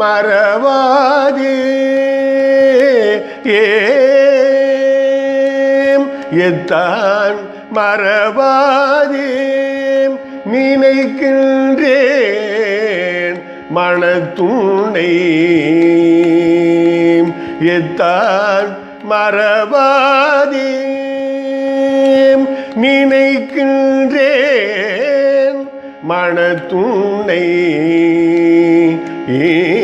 மறவாதே. ஏத்தான் எத்தான் மறவாதே. நினைக்கின்றேன் மனத்துணை எத்தான் மறவாதே. நினைக்கின்றேன் மனத்துணை ஏ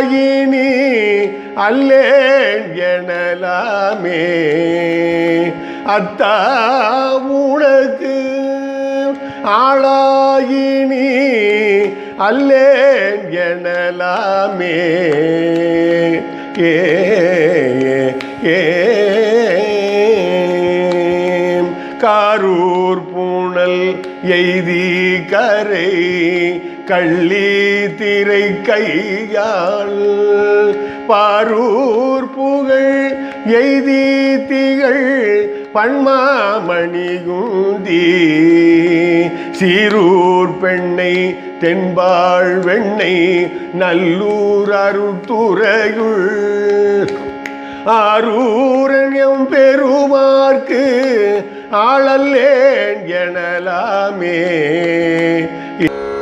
ஆயினி அல்லேன் எனலாமே. அத்தா உனக்கு ஆளாயினி அல்லேன் எனலாமே. ஏ ஏ. காரூர் பூணல் எய்தி கரை கள்ளி திரை கையால் பாரூர் புகழ் எய்தி திகழ் பன்மாமணி குந்தி. சீரூர் பெண்ணை தென்பாள் வெண்ணை நல்லூர் அருத்துறையுள் ஆரூரன் பெருமார்க்கு ஆளல்லேன் எனலாமே.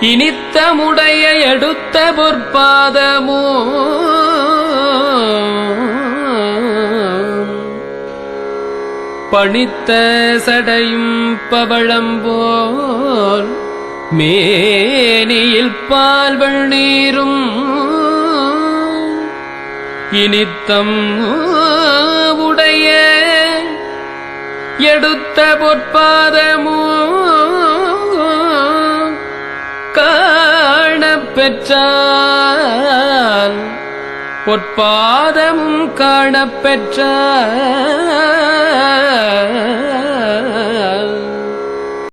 இனித்தமுடைய எடுத்த பொற்பாதமோ? பணித்த சடையும் பவழம்போல் மேனியில் பால்வள் நீரும். இனித்தம் உடைய எடுத்த பொற்பாதமோ? காணப் பெற்றால் பொற்பாதமும் காணப்பெற்றால்